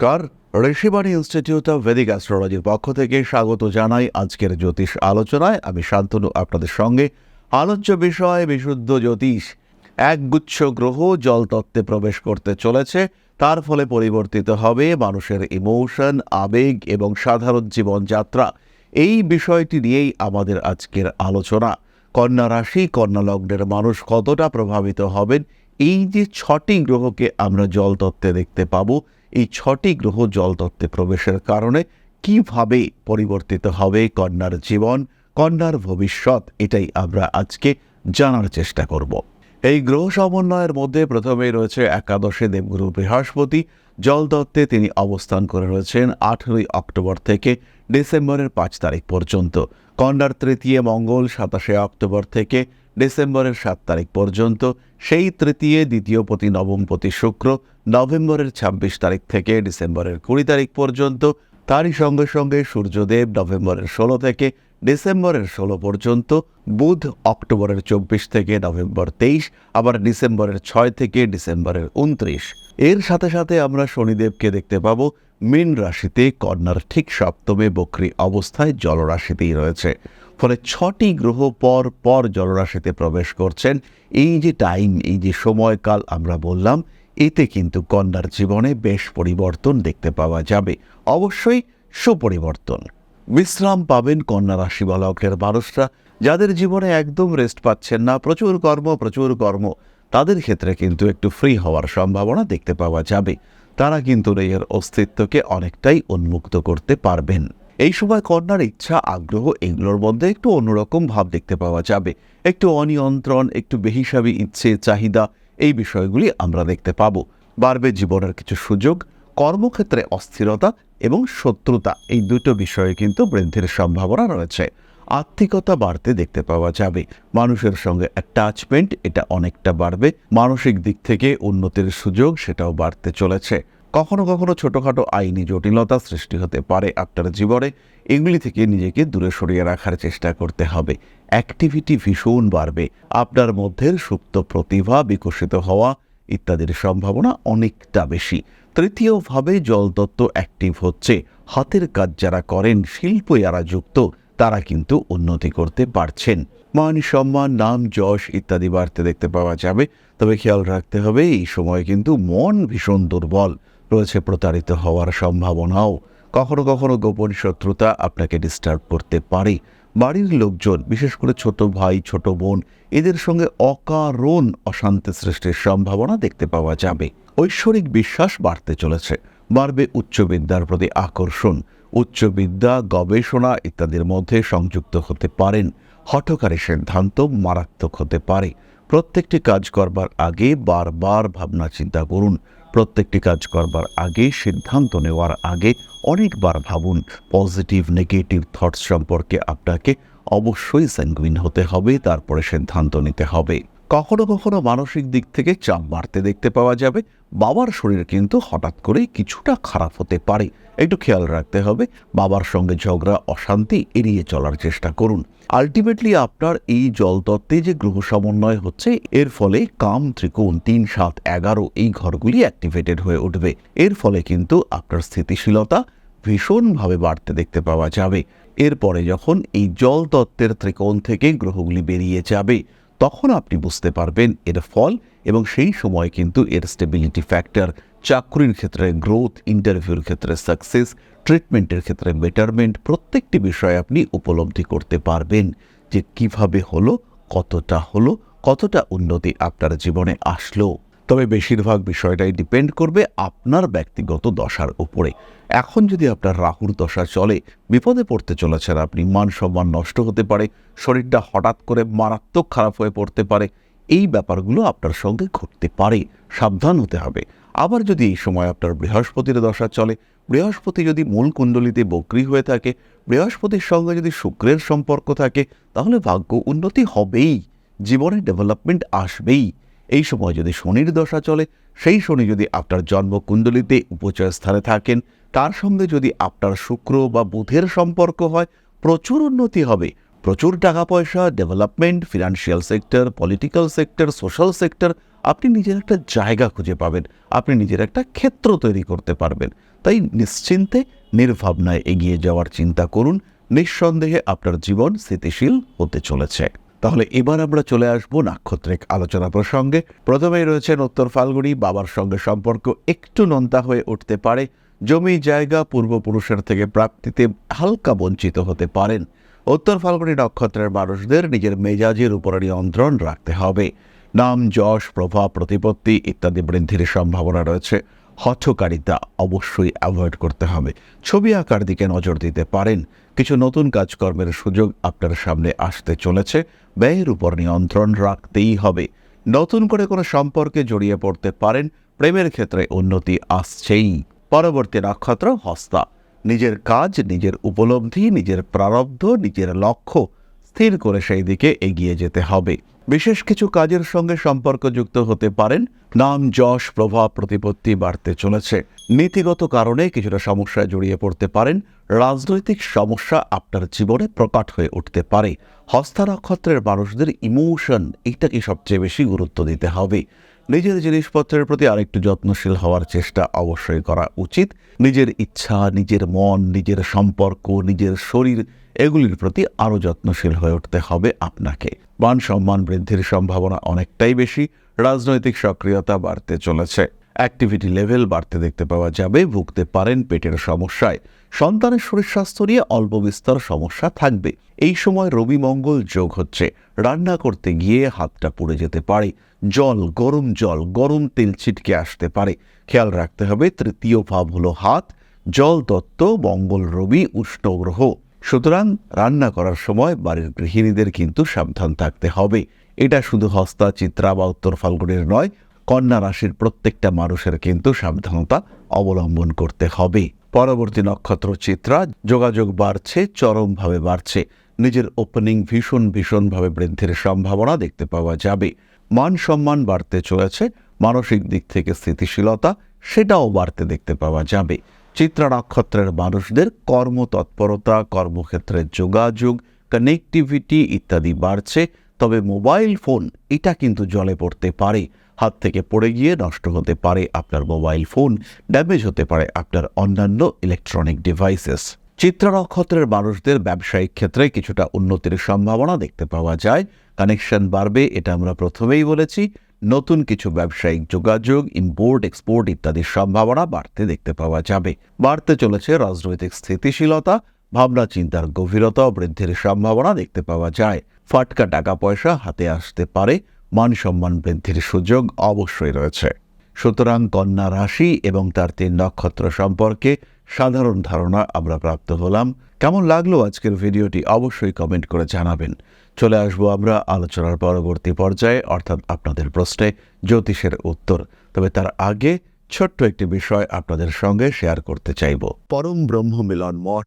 নমস্কার। Rishibani institute of Vedic অ্যাস্ট্রোলজির পক্ষ থেকে স্বাগত জানাই আজকের জ্যোতিষ আলোচনায়। আমি শান্তনু, আপনাদের সঙ্গে আলোচ্য বিষয় বিশুদ্ধ জ্যোতিষ। একগুচ্ছ গ্রহ জলতত্ত্বে প্রবেশ করতে চলেছে, তার ফলে পরিবর্তিত হবে মানুষের ইমোশন, আবেগ এবং সাধারণ জীবনযাত্রা। এই বিষয়টি নিয়েই আমাদের আজকের আলোচনা। কন্যা রাশি, কন্যা লগ্নের মানুষ কতটা প্রভাবিত হবেন? এই যে ছটি গ্রহকে আমরা জলতত্ত্বে দেখতে পাবো এই ছটি গ্রহ জলতত্ত্বে প্রবেশের কারণে কীভাবে পরিবর্তিত হবে কন্যার জীবন, কন্যার ভবিষ্যৎ, এটাই আমরা আজকে জানার চেষ্টা করব। এই গ্রহ সমন্বয়ের মধ্যে প্রথমেই রয়েছে একাদশে দেবগুরু বৃহস্পতি। জলতত্ত্বে তিনি অবস্থান করে রয়েছেন আঠেরোই অক্টোবর থেকে ডিসেম্বরের পাঁচ তারিখ পর্যন্ত। কন্যার তৃতীয় মঙ্গল সাতাশে অক্টোবর থেকে ডিসেম্বরের সাত তারিখ পর্যন্ত, সেই তৃতীয় দ্বিতীয়পতি নবমপতি শুক্র, নভেম্বরের ছাব্বিশ তারিখ থেকে ডিসেম্বরের কুড়ি তারিখ পর্যন্ত, তারই সঙ্গে সঙ্গে সূর্যদেব নভেম্বরের ষোলো থেকে, ডিসেম্বরের ষোলো পর্যন্ত, বুধ অক্টোবরের চব্বিশ থেকে নভেম্বর তেইশ, আবার ডিসেম্বরের ছয় থেকে ডিসেম্বরের উনত্রিশ। এর সাথে সাথে আমরা শনিদেবকে দেখতে পাবো, মীন রাশিতে কন্যার ঠিক সপ্তমে বক্রী অবস্থায় জলরাশিতেই রয়েছে। ফলে ছটি গ্রহ পর পর জলরাশিতে প্রবেশ করছেন। এই যে টাইম এই যে সময়কাল আমরা বললাম, এতে কিন্তু কন্যার জীবনে বেশ পরিবর্তন দেখতে পাওয়া যাবে। অবশ্যই সুপরিবর্তন। বিশ্রাম পাবেন কন্যা রাশি বালকের মানুষরা যাদের জীবনে একদম রেস্ট পাচ্ছেন না। প্রচুর কর্ম প্রচুর কর্ম। তাদের ক্ষেত্রে কিন্তু একটু ফ্রি হওয়ার সম্ভাবনা দেখতে পাওয়া যাবে। তারা কিন্তু নিজের অস্তিত্বকে অনেকটাই উন্মুক্ত করতে পারবেন। এই সময় কন্যার ইচ্ছা, আগ্রহ এগুলোর মধ্যে একটু অন্যরকম ভাব দেখতে পাওয়া যাবে। একটু অনিয়ন্ত্রণ, একটু বেহিসাবি ইচ্ছে, চাহিদা, এই বিষয়গুলি আমরা দেখতে পাব। বাড়বে জীবনের কিছু সুযোগ, কর্মক্ষেত্রে অস্থিরতা এবং শত্রুতা, এই দুটো বিষয়ে কিন্তু বৃদ্ধির সম্ভাবনা রয়েছে। আর্থিকতা বাড়তে দেখতে পাওয়া যাবে। মানুষের সঙ্গে অ্যাটাচমেন্ট এটা অনেকটা বাড়বে। মানসিক দিক থেকে উন্নতির সুযোগ, সেটাও বাড়তে চলেছে। কখনো কখনো ছোটোখাটো আইনি জটিলতা সৃষ্টি হতে পারে আপনার জীবনে। এগুলি থেকে নিজেকে দূরে সরিয়ে রাখার চেষ্টা করতে হবে। অ্যাক্টিভিটি ভীষণ বাড়বে। আপনার মধ্যে সুপ্ত প্রতিভা বিকশিত হওয়া ইত্যাদির সম্ভাবনা অনেকটা বেশি। তৃতীয়ভাবে জলতত্ত্ব অ্যাক্টিভ হচ্ছে। হাতের কাজ যারা করেন শিল্প যারা যুক্ত, তারা কিন্তু উন্নতি করতে পারছেন। মান সম্মান, নাম যশ ইত্যাদি বাড়তে দেখতে পাওয়া যাবে। তবে খেয়াল রাখতে হবে, এই সময় কিন্তু মন ভীষণ দুর্বল। রয়েছে প্রতারিত হওয়ার সম্ভাবনাও। কখনো কখনো গোপন শত্রুতা আপনাকে ডিস্টার্ব করতে পারে। বাড়ির লোকজন, বিশেষ করে ছোট ভাই, ছোট বোন, এদের সঙ্গে অকারণ অশান্তি সৃষ্টির সম্ভাবনা দেখতে পাওয়া যাবে। ঐশ্বরিক বিশ্বাস বাড়তে চলেছে। বাড়বে উচ্চ বিদ্যার প্রতি আকর্ষণ। উচ্চ বিদ্যা, গবেষণা ইত্যাদির মধ্যে সংযুক্ত হতে পারেন। হঠকারী সিদ্ধান্ত মারাত্মক হতে পারে। প্রত্যেকটি কাজ করবার আগে বারবার ভাবনা চিন্তা করুন। প্রত্যেকটি কাজ করবার আগে সিদ্ধান্ত নেওয়ার আগে অনেকবার ভাবুন। পজিটিভ, নেগেটিভ থটস সম্পর্কে আপনাকে অবশ্যই স্যাঙ্গুইন হতে হবে, তারপরে সিদ্ধান্ত নিতে হবে। কখনো কখনো মানসিক দিক থেকে চাপ বাড়তে দেখতে পাওয়া যাবে। বাবার শরীর কিন্তু হঠাৎ করেই কিছুটা খারাপ হতে পারে। একটু খেয়াল রাখতে হবে। বাবার সঙ্গে ঝগড়া, অশান্তি এড়িয়ে চলার চেষ্টা করুন। আলটিমেটলি আপনার এই জলতত্ত্বে যে গ্রহ সমন্বয় হচ্ছে, এর ফলে কাম ত্রিকোণ তিন সাত এগারো এই ঘরগুলি অ্যাক্টিভেটেড হয়ে উঠবে। এর ফলে কিন্তু আপনার স্থিতিশীলতা ভীষণভাবে বাড়তে দেখতে পাওয়া যাবে। এরপরে যখন এই জল তত্ত্বের ত্রিকোণ থেকে গ্রহগুলি বেরিয়ে যাবে তখন আপনি বুঝতে পারবেন এর ফল এবং সেই সময় কিন্তু এর স্টেবিলিটি ফ্যাক্টর চাকরির ক্ষেত্রে গ্রোথ ইন্টারভিউর ক্ষেত্রে সাকসেস ট্রিটমেন্টের ক্ষেত্রে বেটারমেন্ট প্রত্যেকটি বিষয়ে আপনি উপলব্ধি করতে পারবেন যে কীভাবে হলো, কতটা হলো, কতটা উন্নতি আপনার জীবনে আসলো। তবে বেশিরভাগ বিষয়টাই ডিপেন্ড করবে আপনার ব্যক্তিগত দশার উপরে। এখন যদি আপনার রাহুর দশা চলে, বিপদে পড়তে চলেছেন আপনি, মান সম্মান নষ্ট হতে পারে, শরীরটা হঠাৎ করে মারাত্মক খারাপ হয়ে পড়তে পারে, এই ব্যাপারগুলো আপনার সঙ্গে ঘটতে পারে, সাবধান হতে হবে। আবার যদি এই সময় আপনার বৃহস্পতির দশা চলে, বৃহস্পতি যদি মূল কুণ্ডলিতে বক্রি হয়ে থাকে, বৃহস্পতির সঙ্গে যদি শুক্রের সম্পর্ক থাকে, তাহলে ভাগ্য উন্নতি হবেই, জীবনে ডেভেলপমেন্ট আসবেই। এই সময় যদি শনির দশা চলে, সেই শনি যদি আপনার জন্মকুণ্ডলিতে উপচয় স্থানে থাকেন, তার সঙ্গে যদি আপনার শুক্র বা বুধের সম্পর্ক হয়, প্রচুর উন্নতি হবে। প্রচুর টাকা পয়সা development financial sector political sector social sector আপনি নিজের একটা জায়গা খুঁজে পাবেন। আপনি নিজের একটা ক্ষেত্র তৈরি করতে পারবেন। তাই নিশ্চিন্তে, নির্ভাবনায় এগিয়ে যাওয়ার চিন্তা করুন। নিঃসন্দেহে আপনার জীবন স্থিতিশীল হতে চলেছে। তাহলে এবার আমরা চলে আসব নাক্ষত্রিক আলোচনা প্রসঙ্গে। প্রথমেই রয়েছেন উত্তর ফাল্গুনি, বাবার সঙ্গে সম্পর্ক একটু নন্তা হয়ে উঠতে পারে, জমি, জায়গা, পূর্বপুরুষের থেকে প্রাপ্তিতে হালকা বঞ্চিত হতে পারেন। উত্তর ফাল্গুনি নক্ষত্রের মানুষদের নিজের মেজাজের উপর নিয়ন্ত্রণ রাখতে হবে। নাম, যশ, প্রভাব, প্রতিপত্তি ইত্যাদি বৃদ্ধির সম্ভাবনা রয়েছে। হঠকারিতা অবশ্যই অ্যাভয়েড করতে হবে। ছবি আঁকার দিকে নজর দিতে পারেন। কিছু নতুন কাজকর্মের সুযোগ আপনার সামনে আসতে চলেছে। ব্যয়ের উপর নিয়ন্ত্রণ রাখতেই হবে। নতুন করে কোনো সম্পর্কে জড়িয়ে পড়তে পারেন। প্রেমের ক্ষেত্রে উন্নতি আসছেই। পরবর্তী নক্ষত্র হস্তা। নিজের কাজ, নিজের উপলব্ধি, নিজের প্রারব্ধ, নিজের লক্ষ্য স্থির করে সেই দিকে এগিয়ে যেতে হবে। বিশেষ কিছু কাজের সঙ্গে সম্পর্কযুক্ত হতে পারেন। নাম, যশ, প্রভাব, প্রতিপত্তি বাড়তে চলেছে। নীতিগত কারণে কিছুটা সমস্যায় জড়িয়ে পড়তে পারেন। রাজনৈতিক সমস্যা আপনার জীবনে প্রকাট হয়ে উঠতে পারে। হস্তা নক্ষত্রের মানুষদের ইমোশন, এইটাকে সবচেয়ে বেশি গুরুত্ব দিতে হবে। নিজের জিনিসপত্রের প্রতি আরেকটু যত্নশীল হওয়ার চেষ্টা অবশ্যই করা উচিত। নিজের ইচ্ছা, নিজের মন, নিজের সম্পর্ক, নিজের শরীর, এগুলির প্রতি আরও যত্নশীল হয়ে উঠতে হবে আপনাকে। মান সম্মান বৃদ্ধির সম্ভাবনা অনেকটাই বেশি। রাজনৈতিক সক্রিয়তা বাড়তে চলেছে। অ্যাক্টিভিটি লেভেল বাড়তে দেখতে পাওয়া যাবে, ভুগতে পারেন পেটের সমস্যায়। সন্তানের শরীর স্বাস্থ্য নিয়ে অল্প বিস্তর সমস্যা থাকবে। এই সময় রবি মঙ্গল যোগ হচ্ছে। রান্না করতে গিয়ে হাতটা পুড়ে যেতে পারে। জল, গরম জল, গরম তেল ছিটকে আসতে পারে। খেয়াল রাখতে হবে, তৃতীয় ভাব হলো হাত, জল তত্ত্ব মঙ্গল রবি, উষ্ণ গ্রহ। সুতরাং রান্না করার সময় বাড়ির গৃহিণীদের কিন্তু সাবধান থাকতে হবে। এটা শুধু হস্তা, চিত্রা বা উত্তর ফাল্গুনের নয়, কন্যা রাশির প্রত্যেকটা মানুষের কিন্তু সাবধানতা অবলম্বন করতে হবে। পরবর্তী নক্ষত্র চিত্রা, যোগাযোগ বাড়ছে, চরমভাবে বাড়ছে। নিজের ওপেনিং ভীষণ ভীষণভাবে বৃদ্ধির সম্ভাবনা দেখতে পাওয়া যাবে। মান সম্মান বাড়তে চলেছে, মানসিক দিক থেকে স্থিতিশীলতা সেটাও বাড়তে দেখতে পাওয়া যাবে। চিত্রা নক্ষত্রের মানুষদের কর্মতৎপরতা, কর্মক্ষেত্রের যোগাযোগ কানেক্টিভিটি ইত্যাদি বাড়ছে, তবে মোবাইল ফোন এটা কিন্তু জলে পড়তে পারে। হাত থেকে পড়ে গিয়ে নষ্ট হতে পারে আপনার মোবাইল ফোন, ড্যামেজ হতে পারে আপনার অন্যান্য ইলেকট্রনিক ডিভাইসেস চিত্রা নক্ষত্রের মানুষদের ব্যবসায়িক ক্ষেত্রে কিছুটা উন্নতির সম্ভাবনা দেখতে পাওয়া যায়। কানেকশন বাড়বে, এটা আমরা প্রথমেই বলেছি। নতুন কিছু ব্যবসায়িক যোগাযোগ ইম্পোর্ট এক্সপোর্ট ইত্যাদির সম্ভাবনা বাড়তে দেখতে পাওয়া যাবে। বাড়তে চলেছে রাজনৈতিক স্থিতিশীলতা, ভাবনা চিন্তার গভীরতা বৃদ্ধির সম্ভাবনা দেখতে পাওয়া যায়। ফাটকা টাকা পয়সা হাতে আসতে পারে মান সম্মান বৃদ্ধির সুযোগ অবশ্যই রয়েছে। সুতরাং কন্যা রাশি এবং তার তিন নক্ষত্র সম্পর্কে সাধারণ ধারণা আমরা প্রাপ্ত হলাম। কেমন লাগল আজকের ভিডিওটি অবশ্যই কমেন্ট করে জানাবেন। চলে আসব আমরা আলোচনার পরবর্তী পর্যায়ে, অর্থাৎ আপনাদের প্রশ্নে জ্যোতিষের উত্তর। তবে তার আগে ছোট্ট একটি বিষয় আপনাদের সঙ্গে শেয়ার করতে চাইব। পরম ব্রহ্ম মিলন মঠ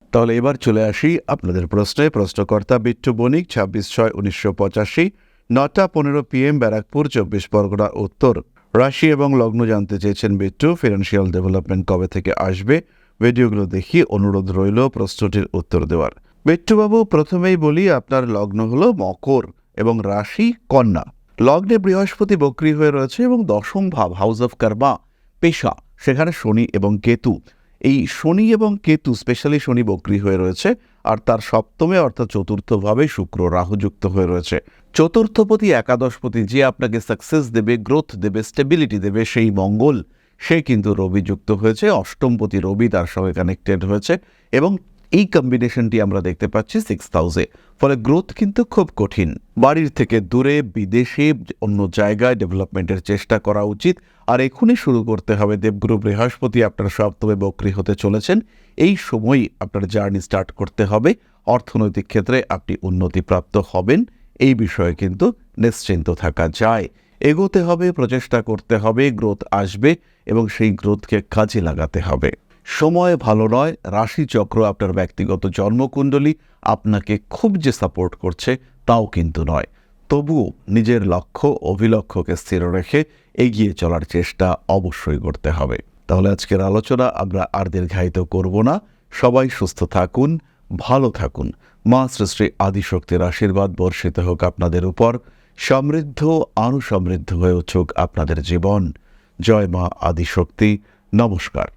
তাহলে এবার চলে আসি আপনাদের প্রশ্নে। প্রশ্নকর্তা বিট্টু বণিক, ছাব্বিশ ছয়, উনিশশো পঁচাশি, নটা পনেরো পিএম, ব্যারাকপুর, চব্বিশ পরগনা, উত্তর। রাশি এবং লগ্ন জানতে চেয়েছেন বিট্টু, ফিনান্সিয়াল ডেভেলপমেন্ট কবে থেকে আসবে? ভিডিওগুলো দেখি, অনুরোধ রইল প্রশ্নটির উত্তর দেওয়ার। বিট্টুবাবু, প্রথমেই বলি, আপনার লগ্ন হলো মকর এবং রাশি কন্যা। লগ্নে বৃহস্পতি বক্রী হয়ে রয়েছে এবং দশম ভাব, হাউস অফ কর্মা, পেশা, সেখানে শনি এবং কেতু। এই শনি এবং কেতু স্পেশালি শনি বক্রী হয়ে রয়েছে, আর তার সপ্তমে অর্থাৎ চতুর্থভাবে শুক্র রাহু যুক্ত হয়ে রয়েছে। চতুর্থপতি, একাদশপতি যে আপনাকে সাকসেস দেবে গ্রোথ দেবে স্টেবিলিটি দেবে, সেই মঙ্গল, সে কিন্তু রবি যুক্ত হয়েছে। অষ্টমপতি রবি, তার সঙ্গে কানেক্টেড হয়েছে। এবং এই কম্বিনেশনটি আমরা দেখতে পাচ্ছি সিক্স হাউসে ফলে গ্রোথ কিন্তু খুব কঠিন। বাড়ির থেকে দূরে, বিদেশে, অন্য জায়গায় ডেভেলপমেন্টের চেষ্টা করা উচিত। আর এখনই শুরু করতে হবে দেবগুরু বৃহস্পতি আপনার সপ্তমে বক্রী হতে চলেছেন। এই সময়ই আপনার জার্নি স্টার্ট করতে হবে। অর্থনৈতিক ক্ষেত্রে আপনি উন্নতিপ্রাপ্ত হবেন। এই বিষয়ে কিন্তু নিশ্চিন্ত থাকা যায়। এগোতে হবে, প্রচেষ্টা করতে হবে গ্রোথ আসবে এবং সেই গ্রোথকে কাজে লাগাতে হবে। সময় ভালো নয়, রাশিচক্র আপনার ব্যক্তিগত জন্মকুণ্ডলী আপনাকে খুব যে সাপোর্ট করছে তাও কিন্তু নয়। তবুও নিজের লক্ষ্য, অভিলক্ষ্যকে স্থির রেখে এগিয়ে চলার চেষ্টা অবশ্যই করতে হবে। তাহলে আজকের আলোচনা আমরা আর দীর্ঘায়িত করব না। সবাই সুস্থ থাকুন, ভালো থাকুন। মা শ্রী আদিশক্তির আশীর্বাদ বর্ষিত হোক আপনাদের উপর। সমৃদ্ধ আরও সমৃদ্ধ হয়ে উঠুক আপনাদের জীবন। জয় মা আদিশক্তি। নমস্কার।